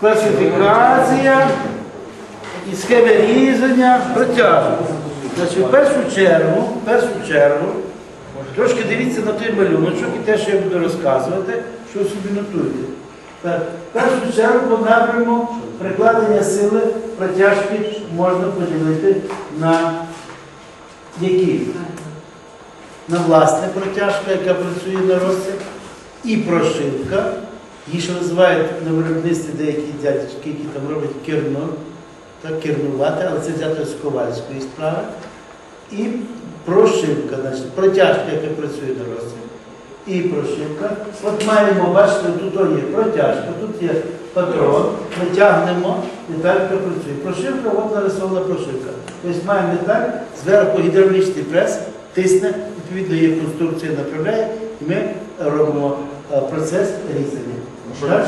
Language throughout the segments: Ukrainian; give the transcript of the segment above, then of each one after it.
класифікація і схеми різання протяжок. В першу чергу, в першу чергу, трошки дивіться на той малюночок і те, що я буду розказувати, що собі нотуйте. Так, В першу чергу по прикладення сили протяжки можна поділити на які? На власне протяжка, яка працює на розсіб, і прошивка. Її ще називають на виробництві деякі дядечки, які там роблять керно, так, кернувати, але це взято з ковальської справи. І прошивка, значить, протяжка, яка працює розсіб. І прошивка. От маємо, бачите, тут є протяжка, тут є патрон, ми тягнемо, деталька працює. Прошивка, от нарисована прошивка. Тобто маємо деталь, зверху гідравлічний прес, тисне, відповідно є конструкція направляє, і ми робимо е, процес різання. Далі?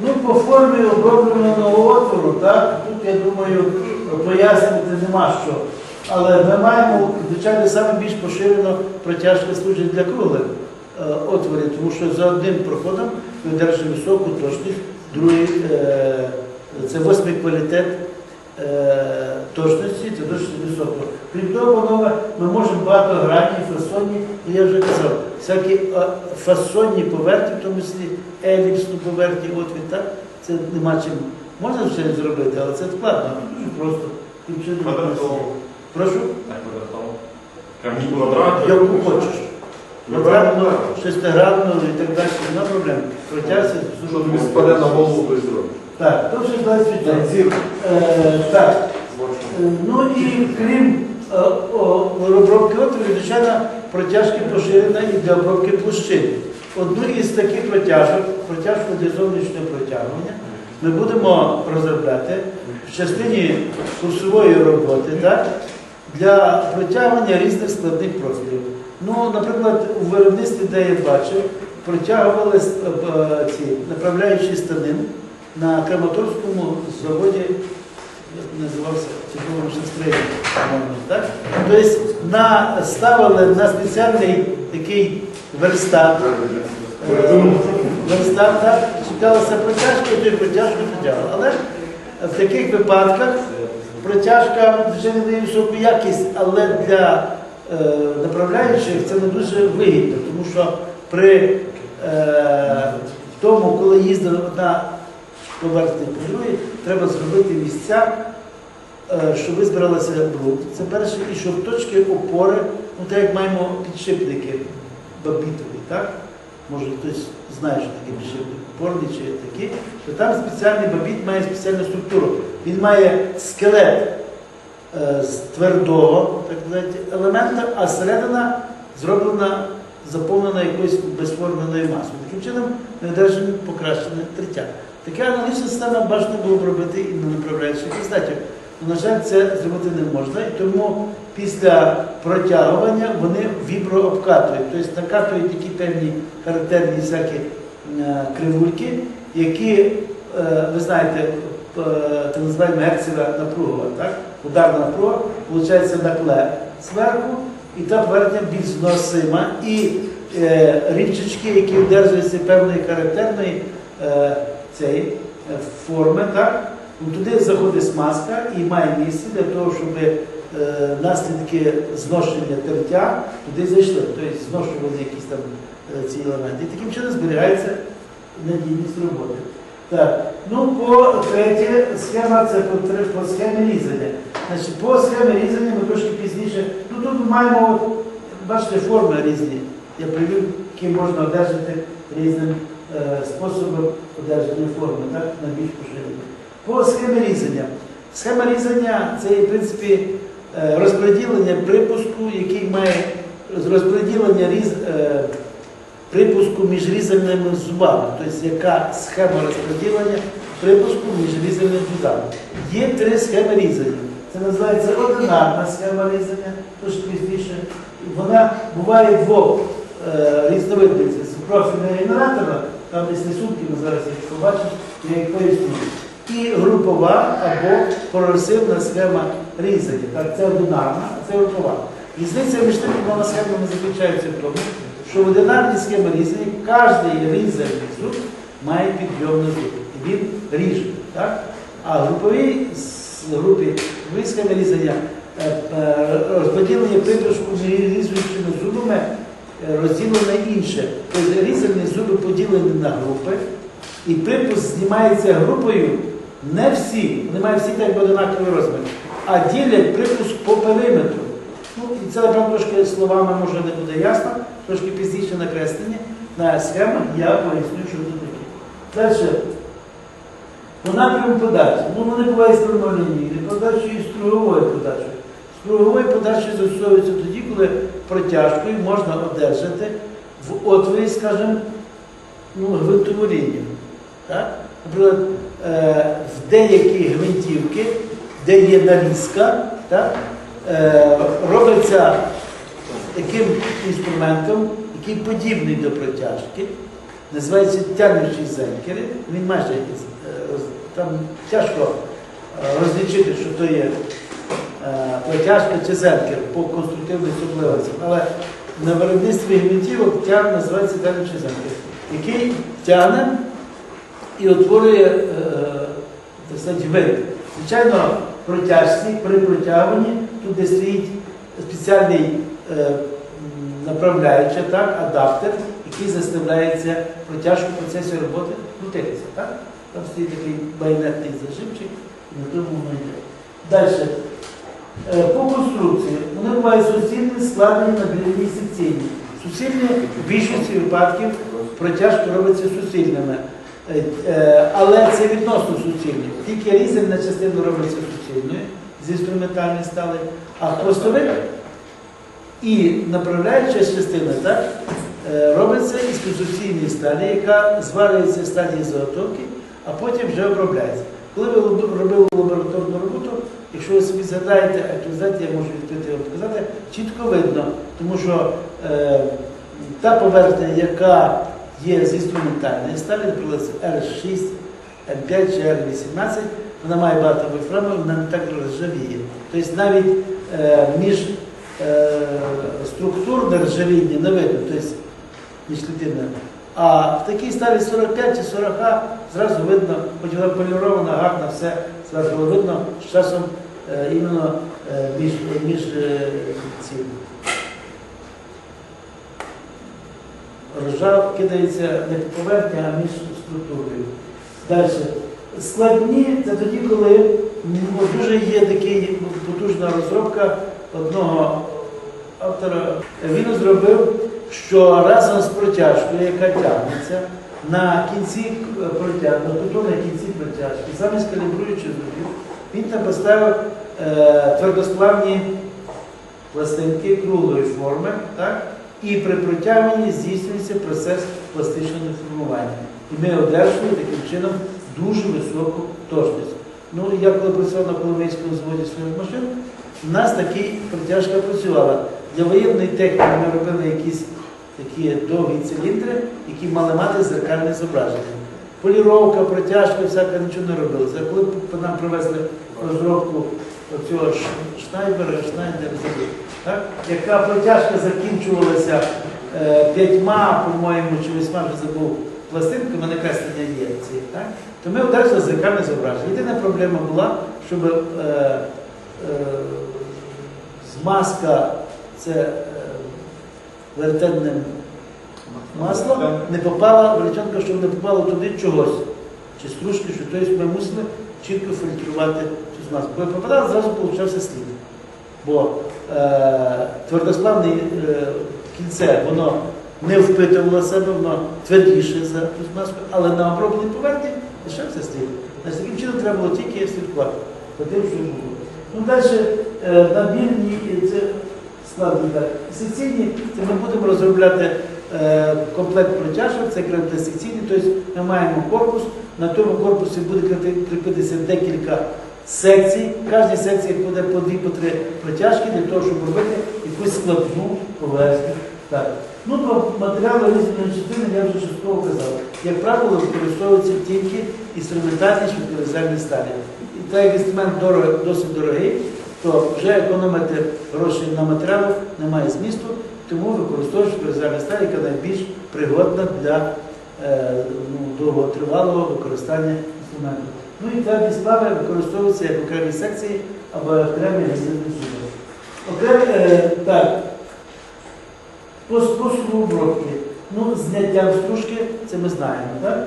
Ну, по формі обробленого отвору, так, тут, я думаю, пояснити нема що. Але ми маємо, звичайно, саме більш поширено протяжка служить для круглих е, отворів, тому що за одним проходом ми держимо високу точність, другий е, це восьмий квалітет е, точності, це дуже високо. Крім того, ми можемо багатогранні, фасонні, ну, я вже казав, всякі фасонні поверхні, в тому числі еліпсну поверхні, отвір, так, це нема чим. Можна ще зробити, але це складно, дуже просто. Квадратово. Прошу? Камні квадрат. Яку хочеш. Квадратну, шестигранну і так далі, нема проблем. Протягся, Що тобі спаде на голову, то й зробиш. Так, то вже 20 Е, Так, Е, ну і крім е, обробки отворів, звичайно, протяжки поширена і для обробки площин. Одну із таких протяжок, протяжку для зовнішнього протягування, ми будемо розробляти в частині курсової роботи так, для протягування різних складних профілів. Ну, наприклад, у виробництві, де я бачив, протягували е, ці направляючі станин на Краматорському заводі називався шестреєм, по-моєму, так? Тобто на, ставили на спеціальний такий верстат, верстат, так, читалася протяжка, і той протяжку протягували. Але в таких випадках протяжка вже не дає високу якість, але для е, направляючих це не дуже вигідно, тому що при е, тому, коли їздили на поверхні по другій, треба зробити місця, е, щоб визбиралася бруд. Це перше, і щоб точки опори, ну так як маємо підшипники бабітові, так? Може хтось знає, що таке підшипник опорний чи такі, то там спеціальний бабіт має спеціальну структуру. Він має скелет е, з твердого так сказати, елемента, а середина зроблена, заповнена якоюсь безформеною масою. Таким чином ми одержимо покращене триття. Така аналогічна система бажано було б робити і на направляючих кістатів. На жаль, це зробити не можна, і тому після протягування вони віброобкатують, тобто накатують такі певні характерні всякі е, кривульки, які, е, ви знаєте, е, так називаємо герцева напругова, так? ударна напруга, виходить наклеп зверху, і та поверхня більш зносима, і рівчачки, які одержуються певної характерної цієї е, форми, так? Ну, туди заходить смазка і має місце для того, щоб е, наслідки зношення тертя туди зайшли, тобто зношували якісь там е, ці елементи. І таким чином зберігається надійність роботи. Так, ну по третє, схема це по, по схемі різання. Значить, по схемі різання ми трошки пізніше. Ну тут ми маємо, бачите, форми різні. Я привів, які можна одержати різним е, способом одержання форми, так, на більш поширені. По схемі різання. Схема різання це, в принципі, е, розподілення припуску, який має розподілення е, припуску між різальними зубами. Тобто, яка схема розподілення припуску між різальними зубами. Є три схеми різання. Це називається одинарна схема різання, тож пізніше. Вона буває двох різновидних. Це профільна генератора, там десь рисунки ми зараз їх побачимо, я їх поясню. І групова або прогресивна схема різання. Так, це одинарна, а це групова. Різниця між тими двома схемами заключається в тому, що в одинарній схемі різання кожний різальний зуб має підйомну зуб. І він ріже. Так? А груповий з групи військове різання е, е, розподілення припуску між різучими зубами розділено інше. Тобто різані зуби поділені на групи, і припуск знімається групою не всі, вони мають всі так одинаковий розмір, а ділять припуск по периметру. Ну, і це напевно, трошки словами може не буде ясно, трошки пізніше накреслення. На схемах я поясню, що це таке. Далі. По напряму подачі. Ну, вони бувають з прямолінійною подачею і струговою подачею. Струговою подачею застосовується тоді, коли протяжкою можна одержати в отворі, скажімо, ну. Так? Наприклад, е, в деякі гвинтівки, де є нарізка, так? е, робиться таким інструментом, який подібний до протяжки, називається тягнучий зенкери. Він майже е, там тяжко е, розлічити, що то є е, протяжка чи зенкер по конструктивних особливостям. Але на виробництві гвинтівок тяг називається тягнучий зенкер, який тягне і утворює е, вид. Звичайно, протяжці при протягуванні тут де стоїть спеціальний е, направляючий, так, адаптер, який заставляється протяжку в процесі роботи крутитися. Там стоїть такий байонетний зажимчик, на тому йде. Далі. Е, По конструкції вони бувають суцільні, складені на дрібні секційні. Суцільні в більшості випадків протяжки робиться суцільними. Е, е, Але це відносно суцільні. Тільки різальна частина робиться суцільною з інструментальної стали, а хвостовик і направляюча частина так, робиться із конструкційної сталі, яка зварюється в стадії заготовки, а потім вже обробляється. Коли ви робили лабораторну роботу, якщо ви собі згадаєте, а якщо знаєте, я можу відкрити вам показати, чітко видно, тому що е, та поверхня, яка є з інструментальної сталі, наприклад, R6, М5 чи R18, вона має багато вольфраму, вона не так ржавіє. Тобто навіть е, між е, структурне ржавіння не видно, тобто між клітинами. А в такій сталі 45 чи 40 зразу видно, хоч вона полірована, гарна, все зразу видно, з часом іменно е, між, між е, цим. Ржав кидається не по поверхні, а між структурою. Далі. Складні це тоді, коли дуже є такий потужна розробка одного автора. Він зробив, що разом з протяжкою, яка тягнеться, на кінці е, протяжки, на кінці протяжки, замість калібруючи зубів, він там поставив е, твердосплавні пластинки круглої форми, так? і при протягуванні здійснюється процес пластичного деформування. І ми одержуємо таким чином дуже високу точність. Ну, я коли працював на Коломийському заводі своїх машин, у нас такі протяжка працювала. Для воєнної техніки ми робили якісь такі довгі циліндри, які мали мати зеркальне зображення. Поліровка, протяжка, всяке нічого не робилося. Коли нам привезли розробку оцього Шнайбера, так? яка протяжка закінчувалася е, п'ятьма, по-моєму, чи восьма вже забув пластинками, накреслення є ці, так? то ми одержали зеркальне зображення. Єдина проблема була, щоб е, е, змазка це е, вертенним маслом не попала, величанка, щоб не попало туди чогось, чи стружки, що тобто ми мусили чітко фільтрувати цю змазку. Коли попадала, зразу получався слід. Бо е, твердосплавне е, кільце, воно не впитувало себе, воно твердіше за цю змазку, але на обробленій поверхні лишався слід. Значить, таким чином треба було тільки слідкувати. що. Ну далі е, набірні е, це складні. Секційні, це ми будемо розробляти е, комплект протяжок, це секційні, тобто ми маємо корпус, на тому корпусі буде кріпитися декілька секцій. В кожній секції буде по дві по три протяжки для того, щоб робити якусь складну поверхню. Так. Ну, до матеріалу різної частини я вже частково казав. Як правило, використовуються тільки інструментальні швидковязальні сталі. І так як інструмент дорого, досить дорогий, то вже економити гроші на матеріалах немає змісту, тому використовують швидковязальні сталі, яка найбільш пригодна для е, ну, довготривалого використання інструменту. Ну і тверді сплави використовуються як окремі секції або окремі гасильні суди. Окремі, е, так, по способу обробки. Ну, зняттям стружки, це ми знаємо, так?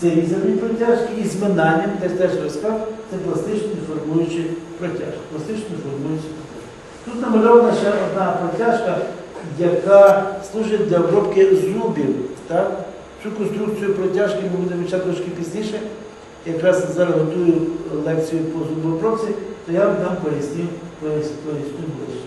Це різані протяжки і зминанням, теж теж розказав, це пластичні формуючі протяжки. Пластично формуючі протяжки. Тут намальована ще одна протяжка, яка служить для обробки зубів. Так? Цю конструкцію протяжки ми будемо вивчати трошки пізніше. Якраз зараз готую лекцію по зубопроці, то я вам поясню, поясню ближче.